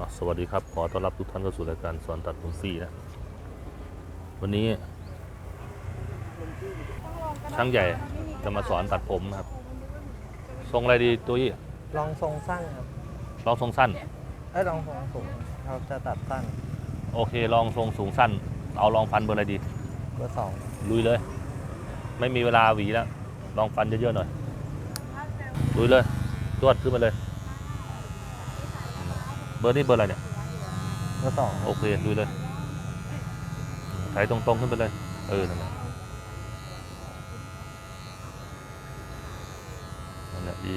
อะสวัสดีครับ ขอต้อนรับทุกท่านเข้าสู่รายการสอนตัดผมฟรีนะ วันนี้ ช่างใหญ่จะมาสอนตัดผมนะครับ ทรงอะไรดีตุ้ยลองทรงสั้นครับลองทรงสั้นเอ้ยลองทรงสูงเราจะตัดสั้น โอเค ลองทรงสูงสั้น เอาลองฟันเบอร์อะไรดี เบอร์สองลุยเลย ไม่มีเวลาหวีแล้ว ลองฟันเยอะๆหน่อยลุยเลยตรวดขึ้นมาเลย เบอร์นี้เบอร์อะไรเนี่ยเบอร์สองโอเคลุยเลยไถตรงๆขึ้นไปเลย เออนั่นแหละนั่นแหละดี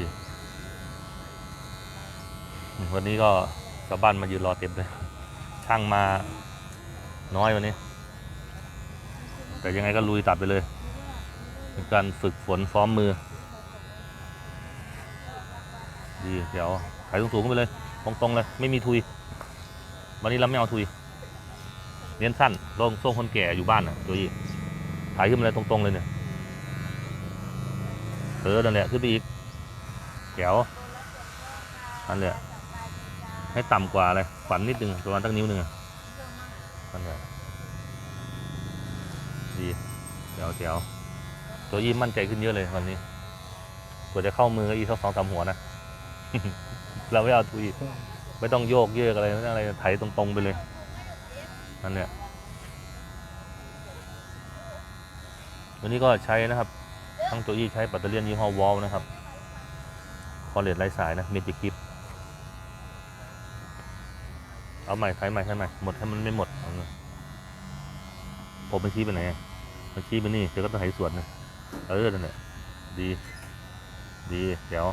อืมวันนี้ก็ชาวบ้านมายืนรอเต็มเลย ช่างมาน้อยวันนี้ แต่ยังไงก็ลุยตัดไปเลย เป็นการฝึกฝนซ้อมมือ ดี เดี๋ยวไถสูงๆขึ้นไปเลย ตรงๆเลยไม่มีทุย วันนี้เราไม่เอาทุยเน้นสั้นลงทรงคนแก่อยู่บ้านอะตัวอีถ่ายขึ้นมาเลยตรงๆเลยเนี่ยเออนั่นแหละขึ้นไปอีกแก้วนั่นแหละให้ต่ำกว่าเลยฝันนิดนึงประมาณตั้งนิ้วหนึ่งอะนั่นแหละดีเดี๋วเดี๋วตัวอีมั่นใจขึ้นเยอะเลยวันนี้กว่าจะเข้ามือก็อีกสักสองสามหัวนะ เราไม่เอาทุยไม่ต้องโยกเยกอะไรไม่ต้องอะไรไถตรงๆไปเลยนั่นเนี่ยวันนี้ก็ใช้นะครับ ทั้งตัวอี้ใช้แบตเตอรี่ยี่ห้อวอลนะครับ คอเลตไร้สายนะเมจิกิฟเอาใหม่ไถใหม่ไถใหม่หมดให้มันไม่หมดผมมันชี้ไปไหนมันชี้ไปนี่เดี๋ยวก็ต้องไถสวนนะเออนั่นแหละดี ดี เดี๋ยว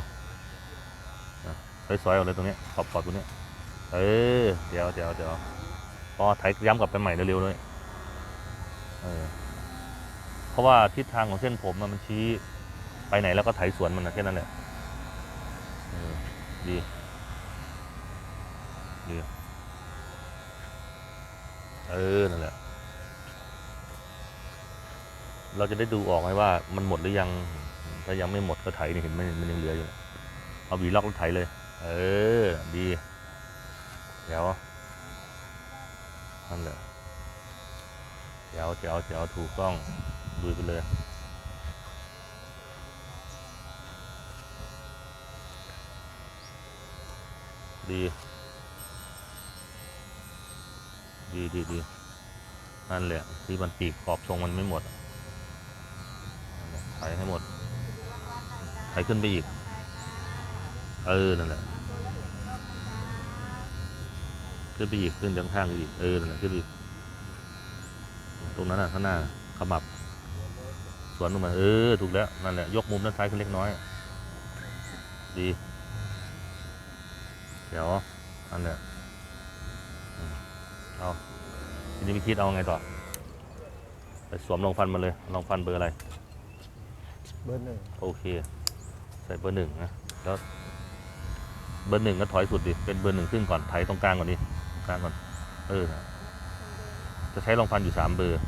อะซอยๆเอาเลยตรงนี้ขอบขอบตรงนี้เออเดี๋ยวเดี๋ยวเดี๋ยวพอไถย้ำกลับไปใหม่เร็วๆเลยเออเพราะว่าทิศทางของเส้นผมมันชี้ไปไหนแล้วก็ไถสวนมันนะแค่นั้นแหละเออดีดีเออ นั่นแหละ เราจะได้ดูออกไหมว่ามันหมดหรือยัง ถ้ายังไม่หมดก็ไถนี่เห็นไหมมันยังเหลืออยู่ เอาวีล็อกแล้วไถเลย เออ ดี เดี๋ยวนั่นแหละเดี๋ยวเดี๋ยวเดี๋ยวถูกต้องดูไปเลย ดี ดีดีดีนั่นแหละ ที่มันปีกขอบทรงมันไม่หมดหละไถให้หมดไถขึ้นไปอีก เออ นั่นแหละ ขึ้นไปอีกขึ้นข้างๆอีกเออนั่นแหละขึ้นไปอีกตรงนั้นน่ะข้างหน้าขมับ สวนลงมาเออถูกแล้วนั่นแหละยกมุมด้านซ้ายขึ้นเล็กน้อย ดี เดี๋ยวนั่นแหละอืมเอาทีนี้พี่คิดเอาไงต่อไปสวมรองฟันมาเลยรองฟันเบอร์อะไร เบอร์หนึ่งโอเค ใส่เบอร์หนึ่งนะแล้วเบอร์หนึ่งก็ถอยสุดดิ เป็นเบอร์หนึ่งครึ่งก่อนไถตรงกลางก่อนดิ ตรงกลางก่อน เออ จะใช้รองพันอยู่สามเบอร์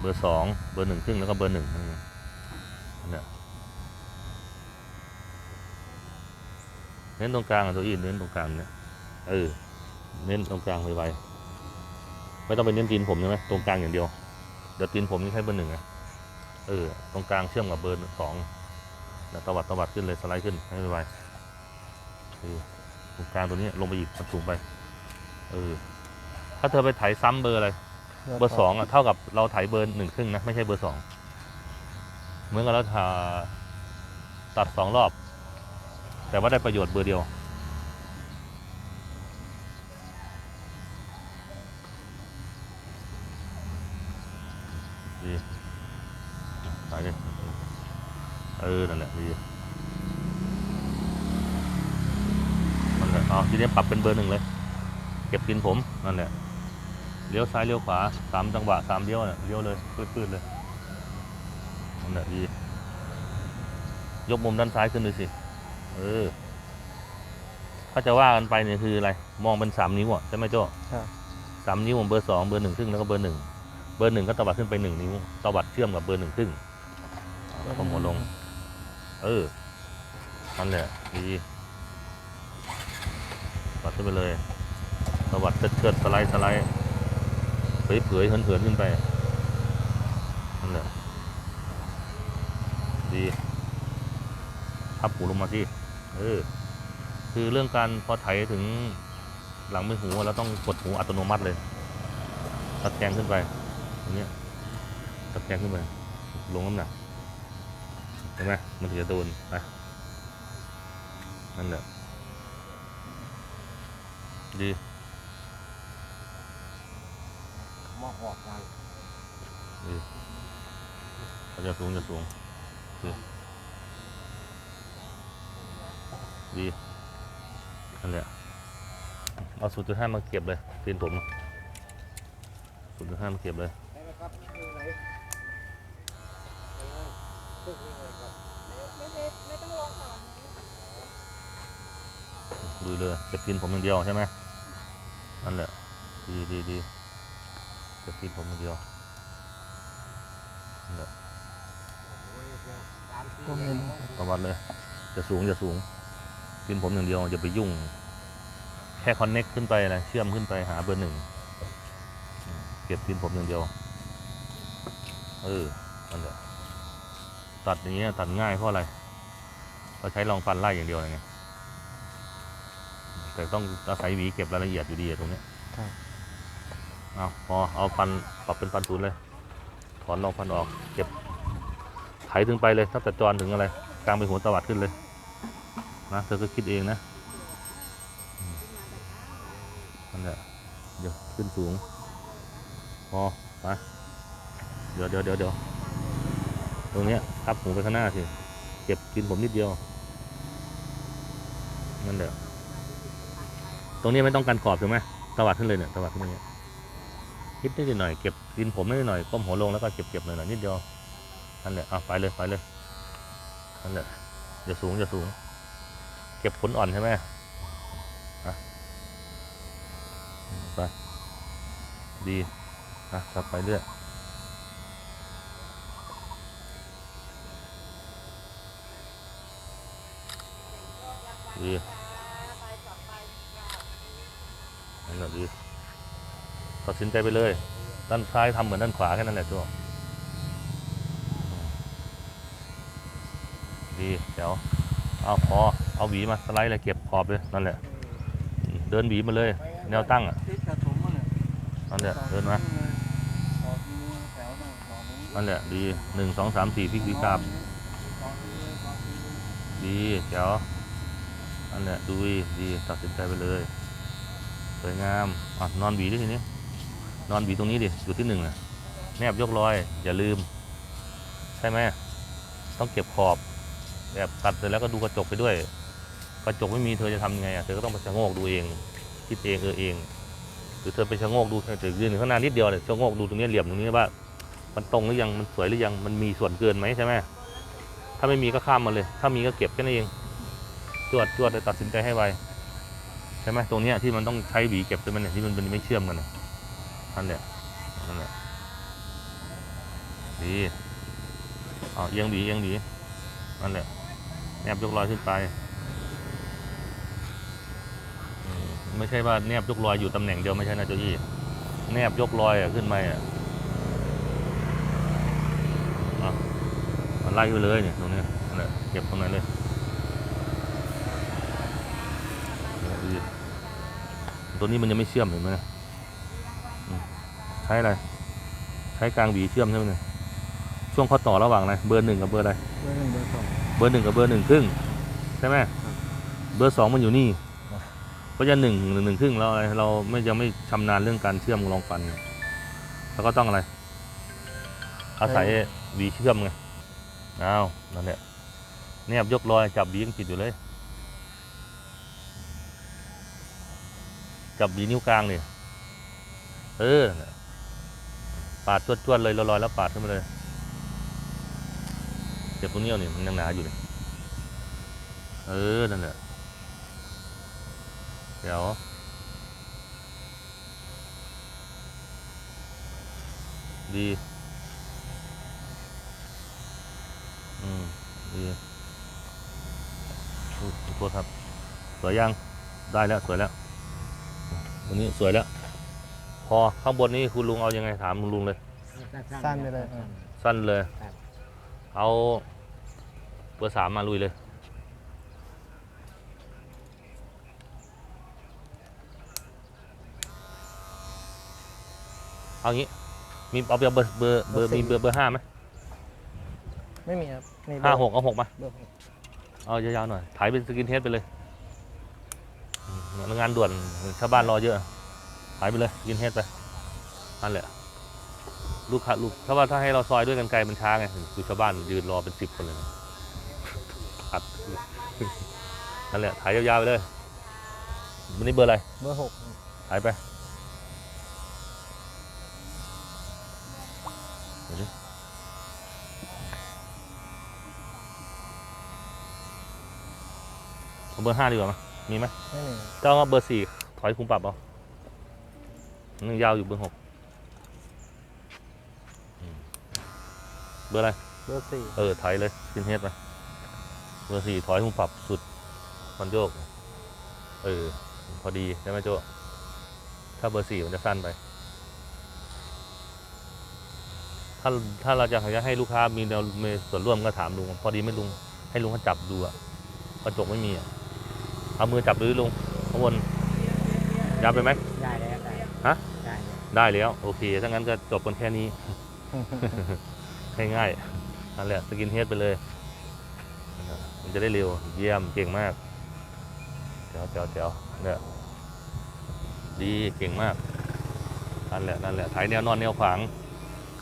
เบอร์สอง เบอร์หนึ่งครึ่งแล้วก็เบอร์หนึ่งนั่นไงเนี่ยเน้นตรงกลางอะตัวอีนเน้นตรงกลางเนี่ย เออ เน้นตรงกลางไวๆไม่ต้องไปเน้นตีนผมใช่ไหมตรงกลางอย่างเดียว เดี๋ยวตีนผมนี่ใช้เบอร์หนึ่งไงเออ ตรงกลางเชื่อมกับเบอร์สองแล้วตวัดตวัดขึ้นเลยสไลด์ขึ้นให้ไวๆตรงกลางตัวนี้ลงไปอีกมันสูงไป เออถ้าเธอไปไถซ้ำเบอร์อะไร เบอร์สองอะเท่ากับเราไถเบอร์หนึ่งครึ่งนะ ไม่ใช่เบอร์สองเหมือนกับเราทาตัดสองรอบ แต่ว่าได้ประโยชน์เบอร์เดียว ดีไปเลยเออ นั่นแหละ ดีนั่นแหละเอาทีนี้ปรับเป็นเบอร์หนึ่งเลย เก็บกินผมนั่นแหละเลี้ยวซ้ายเลี้ยวขวาสามจังหวะสามเลี้ยวเนี่ยเลี้ยวเลยปื้ดๆเลยนั่นแหละดียกมุมด้านซ้ายขึ้นดูสิ เออ ถ้าจะว่ากันไปเนี่ยคืออะไร มองเป็นสามนิ้วอะใช่ไหมโจ้ครับสามนิ้วของเบอร์สองเบอร์หนึ่งครึ่งแล้วก็เบอร์หนึ่ง เบอร์หนึ่งก็ตวัดขึ้นไปหนึ่งนิ้ว ตวัดเชื่อมกับเบอร์หนึ่งครึ่งเอาผมหัวลง เออนั่นแหละดี ตวัดขึ้นไปเลย สวัสดเชิดเชิดสไลด์สไลด์เผยเผยเหินเหินขึ้นไปนั่นแหละดีทับหูลงมาสิเออคือเรื่องการพอไถถึงหลังไม่หูแล้วต้องกดหูอัตโนมัติเลยตะแคงขึ้นไปอย่างเงี้ยตะแคงขึ้นไปลงน้ำหนักเห็นไหมมันถึงจะโดนไปนั่นแหละดี มาหอกมา ดี เขาจะสูงจะสูงดีดีนั่นแหละเอาสูตรจุดห้ามาเก็บเลยตีนผมสูตรจุดห้ามาเก็บเลยได้ไหมครับคือไหนตึกนี่เลยครับไม่ไม่ไม่ต้องลงค่ะดูเลยเก็บตีนผมอย่างเดียวใช่ไหมนั่นแหละดีดีดี เก็บตีผมอย่างเดียวนั่นแหละก็เงินประวัติเลย จะสูงจะสูงตีนผมอย่างเดียวอย่าไปยุ่ง แค่คอนเน็กขึ้นไปนะเชื่อมขึ้นไปหาเบอร์หนึ่งเก็บตีนผมอย่างเดียว เออนั่นแหละตัดอย่างเงี้ยตัดง่ายเพราะอะไรเราใช้รองฟันไล่อย่างเดียวไงแต่ต้องอาศัยหวีเก็บรายละเอียดอยู่ดีตรงเนี้ย เอาพอเอาฟันปรับเป็นฟันศูนย์เลย ถอนรองฟันออก เก็บไถถึงไปเลยถ้าแต่จรถึงอะไร กลางไปหัวตวัดขึ้นเลยนะเธอก็คิดเองนะนั่นแหละเดี๋ยวขึ้นสูง พอไปเดี๋ยวเดี๋ยวเดี๋ยวเดี๋ยวตรงเนี้ยทับหูไปข้างหน้าสิเก็บกินผมนิดเดียวนั่นแหละตรงนี้ไม่ต้องการขอบใช่ไหมตวัดขึ้นเลยเนี่ยตวัดขึ้นอย่างเงี้ย นิดนิดหน่อยเก็บกินผมนิดหน่อยก้มหัวลงแล้วก็เก็บเก็บหน่อยหน่อยนิดเดียวนั่นแหละอะไปเลยไปเลยนั่นแหละอย่าสูงอย่าสูง เก็บผลอ่อนใช่ไหมอะไปดีนะครับไปเรื่อยดีนั่นแหละดี ตัดสินใจไปเลย ด้านซ้ายทำเหมือนด้านขวาแค่นั้นแหละจ้วดีเดี๋ยวเอาพอเอาหวีมาสไลด์เลยเก็บขอบเลยนั่นแหละอืมเดินหวีมาเลย แนวตั้งอะติดกระสุนมาเนี่ยนั่นแหละเดินมาต่อทีนี้แถวหนึ่งต่อนี้นั่นแหละดีหนึ่งสองสามสี่พลิกหวีกราบต่อทีนี้ต่อทีนี้ดีเดี๋ยวนั่นแหละดูดีดีตัดสินใจไปเลยสวยงามอะนอนหวีด้วยทีนี้ นอนหวีตรงนี้ดิจุดที่หนึ่งนะแนบยกรอยอย่าลืม ใช่ไหมต้องเก็บขอบแบบตัดเสร็จแล้วก็ดูกระจกไปด้วย กระจกไม่มีเธอจะทำยังไงอะเธอก็ต้องไปชะโงกดูเอง คิดเองเออเอง หรือเธอไปชะโงกดูเธอยืนอยู่ข้างหน้านิดเดียวเลยชะโงกดูตรงนี้เหลี่ยมตรงนี้ว่า มันตรงหรือยังมันสวยหรือยังมันมีส่วนเกินไหมใช่ไหมถ้าไม่มีก็ข้ามมาเลย ถ้ามีก็เก็บแค่นั้นเองจวดจวดเลยตัดสินใจให้ไวใช่ไหมตรงนี้ที่มันต้องใช้หวีเก็บใช่ไหมเนี่ยที่มันเป็นไม่เชื่อมกันน่ะ นั่นแหละนั่นแหละดีเอาเอียงหวีเอียงหวีนั่นแหละแนบยกรอยขึ้นไปไม่ใช่ว่าแนบยกรอยอยู่ตำแหน่งเดียวไม่ใช่นะเจ้าอี้แนบยกรอยอะขึ้นมาอะเอาเอาไล่ไปเลยเนี่ยตรงนี้นั่นแหละเก็บตรงไหนเลยตัวนี้มันยังไม่เชื่อมเห็นไหมนี่ยอืมใช้อะไร ใช้กลางหวีเชื่อมใช่ไหมเนี่ยช่วงข้อต่อระหว่างอะไรเบอร์หนึ่งกับเบอร์อะไรเบอร์หนึ่งเบอร์สองเบอร์หนึ่งกับเบอร์หนึ่งครึ่งใช่ไหมเบอร์สองมันอยู่นี่ครับเพราะฉะนั้นหนึ่งหนึ่งหนึ่งครึ่งเราอะไรเราไม่ยังไม่ชำนาญเรื่องการเชื่อมรองฟันแล้วก็ต้องอะไร อาศัยหวีเชื่อมไงอ้าวนั่นแหละเนี่ยยกรอยจับหวียังผิดอยู่เลย จับหวีนิ้วกลางนี่เออนั่นแหละปาดจวดๆเลยลอยๆแล้วปาดขึ้นมาเลยเจ็บตรงนี้เอานี่มันยังหนาอยู่นี่เออ นั่นแหละเดี๋ยวดีอืมดีอุ๊ยขอโทษครับ สวยยัง ได้แล้ว สวยแล้ว วันนี้สวยแล้ว พอข้างบนนี้คุณลุงเอายังไงถามลุงเลย สั้นไปเลยอะ สั้นเลย ครับ เอาเบอร์สามมาลุยเลย เอางี้ มีเอาเบอร์เบอร์เบอร์เบอร์มีเบอร์เบอร์ห้าไหมไม่มีครับมีเบอร์ห้าหกเอาหกมา เบอร์หกเอายาวๆหน่อยถ่ายเป็นสกินเทสไปเลยอืมงานด่วนชาวบ้านรอเยอะ ถ่ายไปเลยสกินเทสไปนั่นแหละลูกค้าลูกถ้าว่าถ้าให้เราซอยด้วยกันไกลมันช้าไงคือชาวบ้านยืนรอเป็นสิบคนเลยนะอัดนั่นแหละถ่ายยาวๆไปเลยวันนี้เบอร์อะไรเบอร์หกถ่ายไปเดี๋ยวดิเอาเบอร์ห้าดีกว่ามั้ยมีไหมไม่มีเจ้าเอาเบอร์สี่ถอยคุมปรับเอา นึ่งยาวอยู่เบอร์หกอืมเบอร์อะไร เบอร์สี่เออถอยเลยขึ้นเฮดไปเบอร์สี่ถอยคุมปรับสุดมันโยก เออ พอดีใช่ไหมโจถ้าเบอร์สี่มันจะสั้นไป ถ้าถ้าเราจะอยากให้ลูกค้ามีแนวมีส่วนร่วมก็ถามลุง พอดีไม่ลุง ให้ลุงเขาจับดูอะกระจกไม่มีอะเอามือจับดูดิลุงข้างบนยับไปไหมได้แล้วได้ ฮะ ได้แล้วได้แล้ว โอเค ถ้างั้นก็จบกันแค่นี้ ง่ายๆนั่นแหละสกินเฮดไปเลย มันจะได้เร็ว เยี่ยมเก่งมากเจ๋วเจ๋วเจ๋วเนี่ยดีเก่งมากนั่นแหละนั่นแหละถ่ายแนวนอนแนวขวาง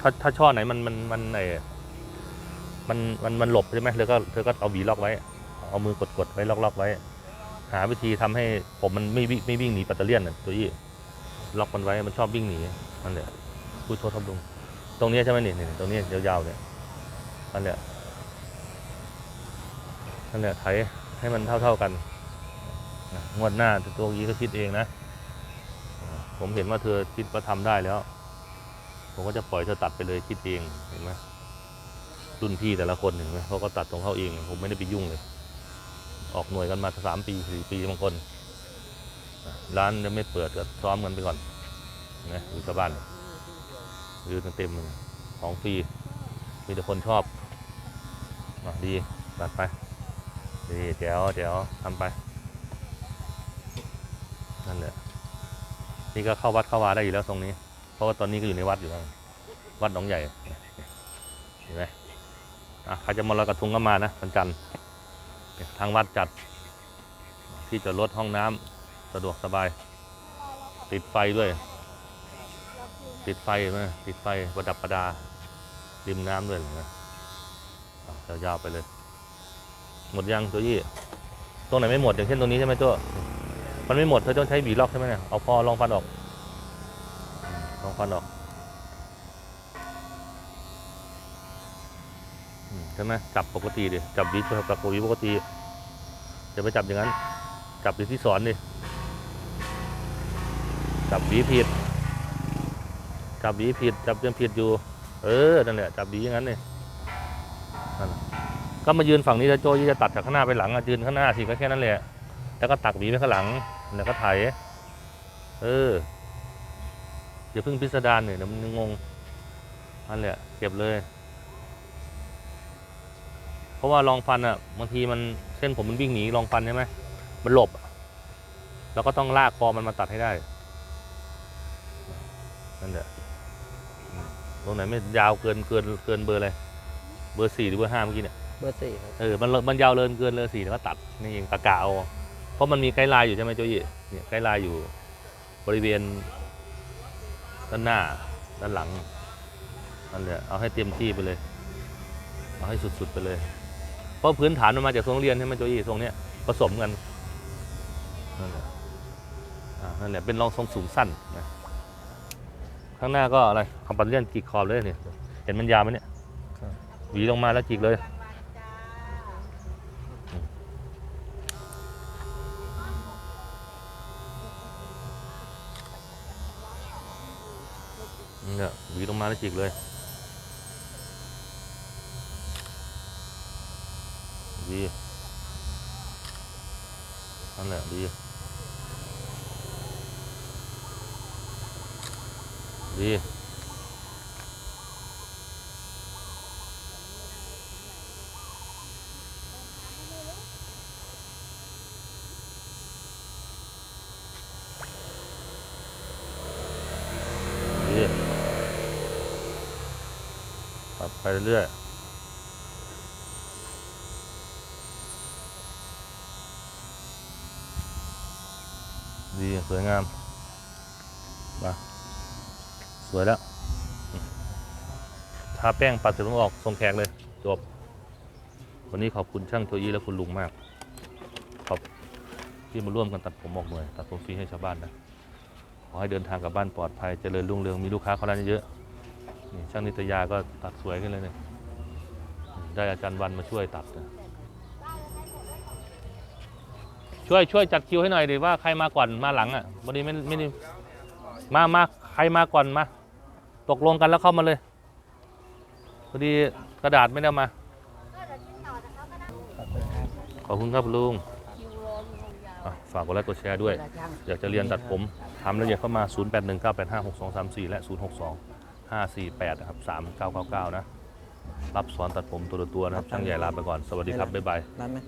ถ้าถ้าช่อไหนมันมันมันไอมันมันมันหลบใช่ไหมเธอก็เธอก็เอาหวีล็อกไว้ เอามือกดกดไว้ล็อกล็อกไว้ หาวิธีทำให้ผมมันไม่วิ่งไม่วิ่งหนีปัตเตอร์เลียนน่ะตัวอี้ ล็อกมันไว้มันชอบวิ่งหนีนั่นแหละพูดโทษทับลุงตรงนี้ใช่ไหมนี่นี่ตรงนี้ยาวๆเนี่ยนั่นแหละนั่นแหละไถให้มันเท่าๆกันงวดหน้าตัวนี้ก็คิดเองนะ ผมเห็นว่าเธอคิดว่าทำได้แล้ว ผมก็จะปล่อยเธอตัดไปเลยคิดเองเห็นไหมรุ่นพี่แต่ละคนเห็นไหมเขาก็ตัดของเขาเอง ผมไม่ได้ไปยุ่งเลย ออกหน่วยกันมาสามปีสี่ปีบางคน ร้านยังไม่เปิดก็ซ้อมกันไปก่อนนะอยู่ชาวบ้านยืนเต็มเลยของฟรีมีแต่คนชอบอดีตัดไปดีแจ๋วแจ๋ยวทำไป นั่นแหละนี่ก็เข้าวัดเข้าวาได้อยู่แล้วตรงนี้ เพราะว่าตอนนี้ก็อยู่ในวัดอยู่แล้ววัดหนองใหญ่เห็นไหมอะใครจะมาลอยกระทงก็มานะวันจันทร์ทางวัดจัดที่จอดรถห้องน้ำ สะดวกสบาย ติดไฟด้วย ติดไฟไหมติดไฟประดับประดา ริมน้ำด้วยเห็นะอะยาวๆไปเลย หมดยังตัวยี่ตรงไหนไม่หมดอย่างเช่นตรงนี้ใช่ไหมตัวมันไม่หมดเธอต้องใช้หวีล็อกใช่ไหมเนี่ยเอาพอลองฟันออกอืมลองฟันออกอืมใช่ไหมจับปกติดิจับหวีจับปกติปกติอย่าไปจับอย่างนั้น จับดิที่สอนดิ จับหวีผิด จับหวีผิด จับยังผิดอยู่ เออ นั่นแหละ จับหวีอย่างนั้นเนี่ยนั่นน่ะก็มายืนฝั่งนี้แล้วโจยจะตัดจากข้างหน้าไปหลังอะยืนข้างหน้าสิก็แค่นั้นแหละ แล้วก็ตักหวีไปข้างหลัง แล้วก็ไถ เอออย่าเพิ่งพิสดารเนี่ยเดี๋ยวมันงงนั่นแหละ เก็บเลย เพราะว่าลองฟันอะบางทีมันเส้นผมมันวิ่งหนีลองฟันใช่ไหมมันหลบอะเราก็ต้องลากคอมันมาตัดให้ได้ นั่นแหละอืมตรงไหนไม่ยาวเกินเกินเกินเบอร์อะไรเบอร์สี่หรือเบอร์ห้าเมื่อกี้เนี่ยเบอร์สี่ครับเออมันมันยาวเกินเกินเลยสี่แล้วก็ตัดนี่เองตะกะเอาเพราะมันมีไกด์ไลน์อยู่ใช่ไหมโจยี่เนี่ยไกด์ไลน์อยู่บริเวณด้านหน้าด้านหลังนั่นแหละเอาให้เต็มที่ไปเลย เอาให้สุดๆไปเลย เพราะพื้นฐานมันมาจากทรงเรียนใช่ไหมโจยี่ทรงเนี้ยผสมกันนั่นแหละอ่านั่นแหละเป็นรองทรงสูงสั้นนะ ข้างหน้าก็อะไรคำปันเลียนกีกขอบเลยเนี่ยเห็นมันยาวไหมเนี่ยหวีลงมาแล้วจีกเลยเนี่ยหวีลงมาแล้วจิกเลยดีนั่นแหละดี ดีดีปรับไปเรื่อยๆดีสวยงามมา สวยแล้วทาแป้งปัดเสร็จแล้วออกส่งแขกเลย จบ วันนี้ขอบคุณช่างโจยีและคุณลุงมาก ขอบที่มาร่วมกันตัดผมออกหน่วย ตัดผมฟรีให้ชาวบ้านนะ ขอให้เดินทางกลับบ้านปลอดภัยเจริญรุ่งเรืองมีลูกค้าเข้าร้านเยอะๆนี่ช่างนิตยาก็ตัดสวยขึ้นเลยเนี่ยได้อาจารย์วันมาช่วยตัดนะช่วยช่วยจัดคิวให้หน่อยดิว่าใครมาก่อนมาหลังอะวันนี้ไม่ไม่ได้มามาใครมาก่อนมา ตกลงกันแล้วเข้ามาเลยพอดีกระดาษไม่ได้เอามาก็เดี๋ยวติดต่อจากเขาก็ได้ขอบคุณครับลุงคิวรออยู่ยาวอะฝากกดไลค์กดแชร์ด้วย อยากจะเรียนตัดผมทำละเอียดเข้ามา 0819856234 และ 062-548นะครับ3999 นะ รับสอนตัดผมตัวต่อตัวนะครับ ช่างใหญ่ลาไปก่อน สวัสดีครับ บ๊ายบาย ร้านไหม